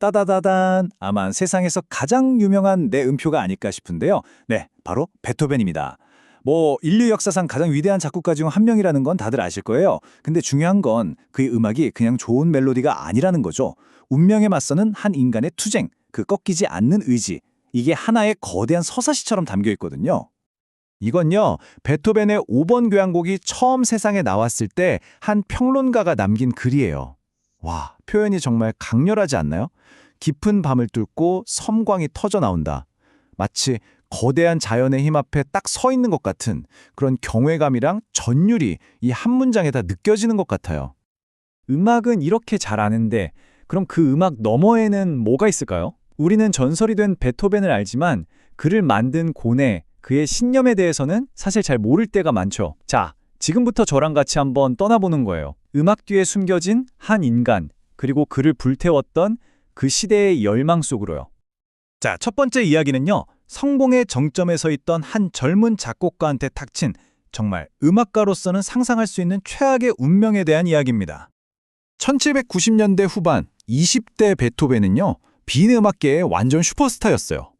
따다다단 아마 세상에서 가장 유명한 내 음표가 아닐까 싶은데요. 네, 바로 베토벤입니다. 뭐 인류 역사상 가장 위대한 작곡가 중 한 명이라는 건 다들 아실 거예요. 근데 중요한 건 그의 음악이 그냥 좋은 멜로디가 아니라는 거죠. 운명에 맞서는 한 인간의 투쟁, 그 꺾이지 않는 의지. 이게 하나의 거대한 서사시처럼 담겨 있거든요. 이건요, 베토벤의 5번 교향곡이 처음 세상에 나왔을 때 한 평론가가 남긴 글이에요. 와, 표현이 정말 강렬하지 않나요? 깊은 밤을 뚫고 섬광이 터져 나온다. 마치 거대한 자연의 힘 앞에 딱 서 있는 것 같은 그런 경외감이랑 전율이 이 한 문장에 다 느껴지는 것 같아요. 음악은 이렇게 잘 아는데 그럼 그 음악 너머에는 뭐가 있을까요? 우리는 전설이 된 베토벤을 알지만 그를 만든 고뇌, 그의 신념에 대해서는 사실 잘 모를 때가 많죠. 자, 지금부터 저랑 같이 한번 떠나보는 거예요. 음악 뒤에 숨겨진 한 인간, 그리고 그를 불태웠던 그 시대의 열망 속으로요. 자, 첫 번째 이야기는요. 성공의 정점에 서 있던 한 젊은 작곡가한테 탁친 정말 음악가로서는 상상할 수 있는 최악의 운명에 대한 이야기입니다. 1790년대 후반 20대 베토벤은요, 비음악계의 완전 슈퍼스타였어요.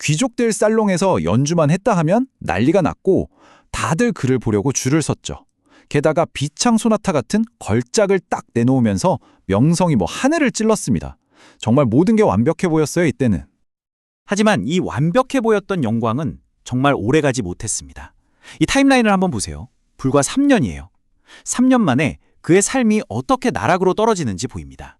귀족들 살롱에서 연주만 했다 하면 난리가 났고 다들 그를 보려고 줄을 섰죠. 게다가 비창 소나타 같은 걸작을 딱 내놓으면서 명성이 뭐 하늘을 찔렀습니다. 정말 모든 게 완벽해 보였어요, 이때는. 하지만 이 완벽해 보였던 영광은 정말 오래가지 못했습니다. 이 타임라인을 한번 보세요. 불과 3년이에요. 3년 만에 그의 삶이 어떻게 나락으로 떨어지는지 보입니다.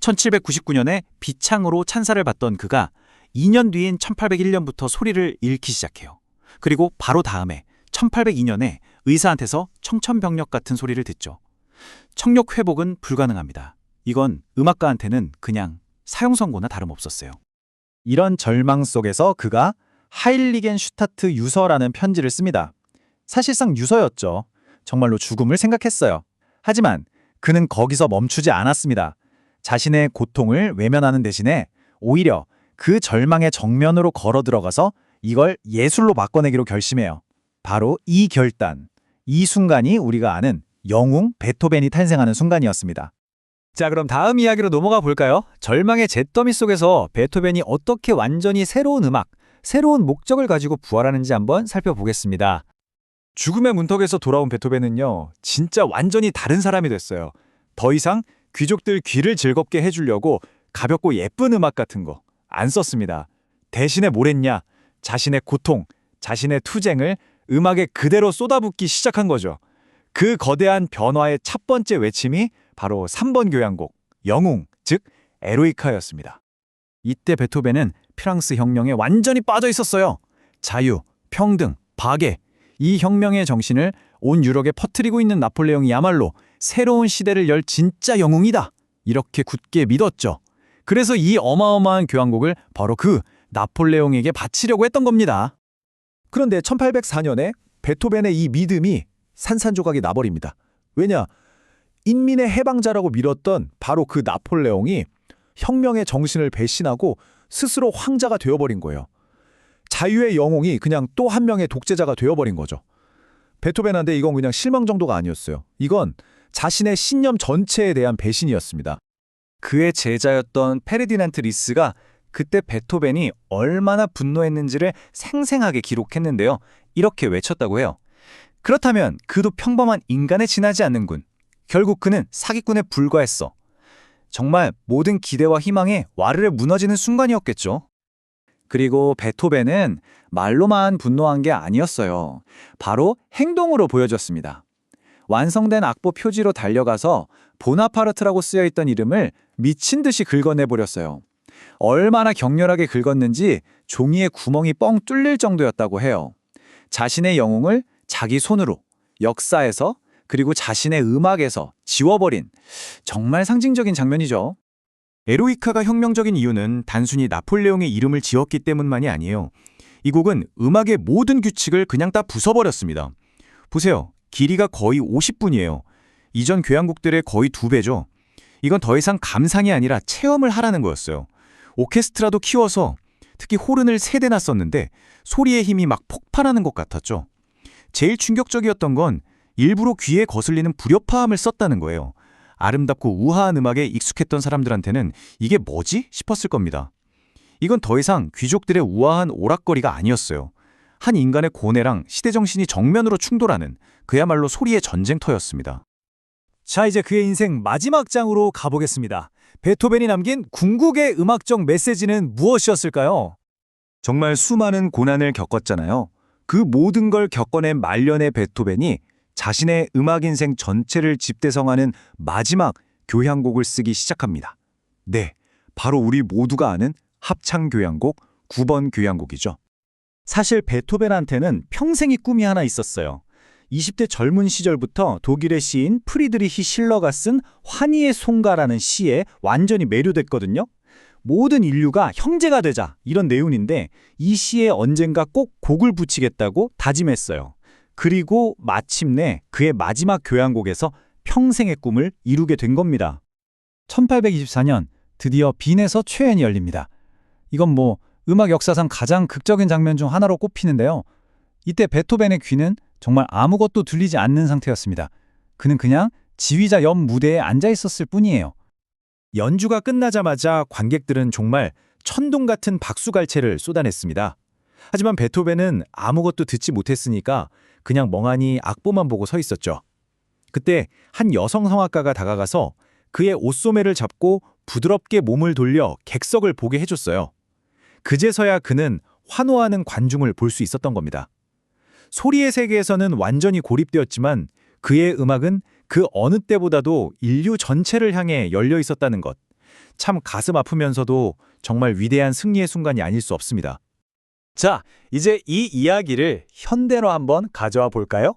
1799년에 비창으로 찬사를 받던 그가 2년 뒤인 1801년부터 소리를 잃기 시작해요. 그리고 바로 다음에 1802년에 의사한테서 청천벽력 같은 소리를 듣죠. 청력 회복은 불가능합니다. 이건 음악가한테는 그냥 사형 선고나 다름없었어요. 이런 절망 속에서 그가 하일리겐 슈타트 유서라는 편지를 씁니다. 사실상 유서였죠. 정말로 죽음을 생각했어요. 하지만 그는 거기서 멈추지 않았습니다. 자신의 고통을 외면하는 대신에 오히려 그 절망의 정면으로 걸어 들어가서 이걸 예술로 바꿔내기로 결심해요. 바로 이 결단, 이 순간이 우리가 아는 영웅 베토벤이 탄생하는 순간이었습니다. 자, 그럼 다음 이야기로 넘어가 볼까요? 절망의 잿더미 속에서 베토벤이 어떻게 완전히 새로운 음악, 새로운 목적을 가지고 부활하는지 한번 살펴보겠습니다. 죽음의 문턱에서 돌아온 베토벤은요, 진짜 완전히 다른 사람이 됐어요. 더 이상 귀족들 귀를 즐겁게 해주려고 가볍고 예쁜 음악 같은 거 안 썼습니다. 대신에 뭘 했냐? 자신의 고통, 자신의 투쟁을 음악에 그대로 쏟아붓기 시작한 거죠. 그 거대한 변화의 첫 번째 외침이 바로 3번 교향곡, 영웅, 즉 에로이카였습니다. 이때 베토벤은 프랑스 혁명에 완전히 빠져 있었어요. 자유, 평등, 박애, 이 혁명의 정신을 온 유럽에 퍼뜨리고 있는 나폴레옹이야말로 새로운 시대를 열 진짜 영웅이다. 이렇게 굳게 믿었죠. 그래서 이 어마어마한 교향곡을 바로 그 나폴레옹에게 바치려고 했던 겁니다. 그런데 1804년에 베토벤의 이 믿음이 산산조각이 나버립니다. 왜냐? 인민의 해방자라고 밀었던 바로 그 나폴레옹이 혁명의 정신을 배신하고 스스로 황자가 되어버린 거예요. 자유의 영웅이 그냥 또 한 명의 독재자가 되어버린 거죠. 베토벤한테 이건 그냥 실망 정도가 아니었어요. 이건 자신의 신념 전체에 대한 배신이었습니다. 그의 제자였던 페르디난트 리스가 그때 베토벤이 얼마나 분노했는지를 생생하게 기록했는데요. 이렇게 외쳤다고 해요. 그렇다면 그도 평범한 인간에 지나지 않는군. 결국 그는 사기꾼에 불과했어. 정말 모든 기대와 희망에 와르르 무너지는 순간이었겠죠. 그리고 베토벤은 말로만 분노한 게 아니었어요. 바로 행동으로 보여줬습니다. 완성된 악보 표지로 달려가서 보나파르트라고 쓰여있던 이름을 미친 듯이 긁어내버렸어요. 얼마나 격렬하게 긁었는지 종이에 구멍이 뻥 뚫릴 정도였다고 해요. 자신의 영웅을 자기 손으로 역사에서 그리고 자신의 음악에서 지워버린 정말 상징적인 장면이죠. 에로이카가 혁명적인 이유는 단순히 나폴레옹의 이름을 지었기 때문만이 아니에요. 이 곡은 음악의 모든 규칙을 그냥 다 부숴버렸습니다. 보세요. 길이가 거의 50분이에요. 이전 교향곡들의 거의 두 배죠. 이건 더 이상 감상이 아니라 체험을 하라는 거였어요. 오케스트라도 키워서 특히 호른을 세 대나 썼는데 소리의 힘이 막 폭발하는 것 같았죠. 제일 충격적이었던 건 일부러 귀에 거슬리는 불협화음을 썼다는 거예요. 아름답고 우아한 음악에 익숙했던 사람들한테는 이게 뭐지? 싶었을 겁니다. 이건 더 이상 귀족들의 우아한 오락거리가 아니었어요. 한 인간의 고뇌랑 시대정신이 정면으로 충돌하는 그야말로 소리의 전쟁터였습니다. 자, 이제 그의 인생 마지막 장으로 가보겠습니다. 베토벤이 남긴 궁극의 음악적 메시지는 무엇이었을까요? 정말 수많은 고난을 겪었잖아요. 그 모든 걸 겪어낸 말년의 베토벤이 자신의 음악 인생 전체를 집대성하는 마지막 교향곡을 쓰기 시작합니다. 네, 바로 우리 모두가 아는 합창 교향곡 9번 교향곡이죠. 사실 베토벤한테는 평생의 꿈이 하나 있었어요. 20대 젊은 시절부터 독일의 시인 프리드리히 실러가 쓴 환희의 송가라는 시에 완전히 매료됐거든요. 모든 인류가 형제가 되자 이런 내용인데 이 시에 언젠가 꼭 곡을 붙이겠다고 다짐했어요. 그리고 마침내 그의 마지막 교향곡에서 평생의 꿈을 이루게 된 겁니다. 1824년 드디어 빈에서 최연이 열립니다. 이건 뭐 음악 역사상 가장 극적인 장면 중 하나로 꼽히는데요. 이때 베토벤의 귀는 정말 아무것도 들리지 않는 상태였습니다. 그는 그냥 지휘자 옆 무대에 앉아 있었을 뿐이에요. 연주가 끝나자마자 관객들은 정말 천둥 같은 박수갈채를 쏟아냈습니다. 하지만 베토벤은 아무것도 듣지 못했으니까 그냥 멍하니 악보만 보고 서 있었죠. 그때 한 여성 성악가가 다가가서 그의 옷소매를 잡고 부드럽게 몸을 돌려 객석을 보게 해줬어요. 그제서야 그는 환호하는 관중을 볼 수 있었던 겁니다. 소리의 세계에서는 완전히 고립되었지만 그의 음악은 그 어느 때보다도 인류 전체를 향해 열려 있었다는 것. 참 가슴 아프면서도 정말 위대한 승리의 순간이 아닐 수 없습니다. 자, 이제 이 이야기를 현대로 한번 가져와 볼까요?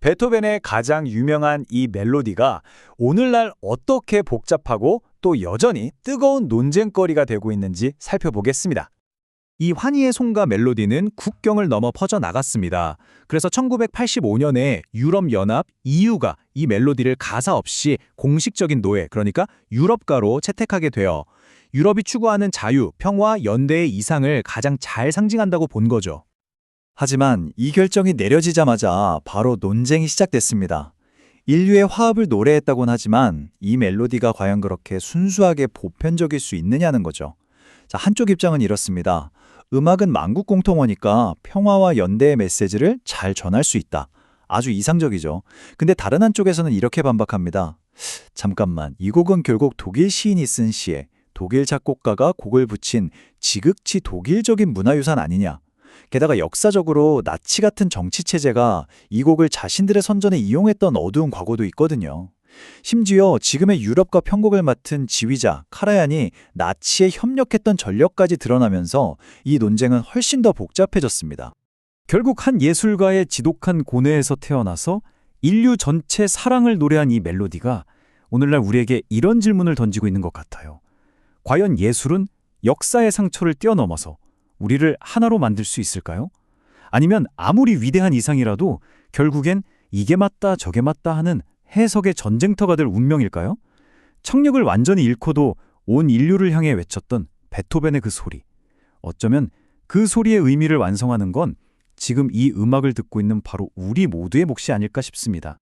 베토벤의 가장 유명한 이 멜로디가 오늘날 어떻게 복잡하고 또 여전히 뜨거운 논쟁거리가 되고 있는지 살펴보겠습니다. 이 환희의 송가 멜로디는 국경을 넘어 퍼져 나갔습니다. 그래서 1985년에 유럽연합 EU가 이 멜로디를 가사 없이 공식적인 노예, 그러니까 유럽가로 채택하게 되어 유럽이 추구하는 자유, 평화, 연대의 이상을 가장 잘 상징한다고 본 거죠. 하지만 이 결정이 내려지자마자 바로 논쟁이 시작됐습니다. 인류의 화합을 노래했다곤 하지만 이 멜로디가 과연 그렇게 순수하게 보편적일 수 있느냐는 거죠. 자, 한쪽 입장은 이렇습니다. 음악은 만국 공통어니까 평화와 연대의 메시지를 잘 전할 수 있다. 아주 이상적이죠. 근데 다른 한쪽에서는 이렇게 반박합니다. 잠깐만, 이 곡은 결국 독일 시인이 쓴 시에 독일 작곡가가 곡을 붙인 지극히 독일적인 문화유산 아니냐. 게다가 역사적으로 나치 같은 정치 체제가 이 곡을 자신들의 선전에 이용했던 어두운 과거도 있거든요. 심지어 지금의 유럽과 편곡을 맡은 지휘자 카라얀이 나치에 협력했던 전력까지 드러나면서 이 논쟁은 훨씬 더 복잡해졌습니다. 결국 한 예술가의 지독한 고뇌에서 태어나서 인류 전체 사랑을 노래한 이 멜로디가 오늘날 우리에게 이런 질문을 던지고 있는 것 같아요. 과연 예술은 역사의 상처를 뛰어넘어서 우리를 하나로 만들 수 있을까요? 아니면 아무리 위대한 이상이라도 결국엔 이게 맞다 저게 맞다 하는 해석의 전쟁터가 될 운명일까요? 청력을 완전히 잃고도 온 인류를 향해 외쳤던 베토벤의 그 소리. 어쩌면 그 소리의 의미를 완성하는 건 지금 이 음악을 듣고 있는 바로 우리 모두의 몫이 아닐까 싶습니다.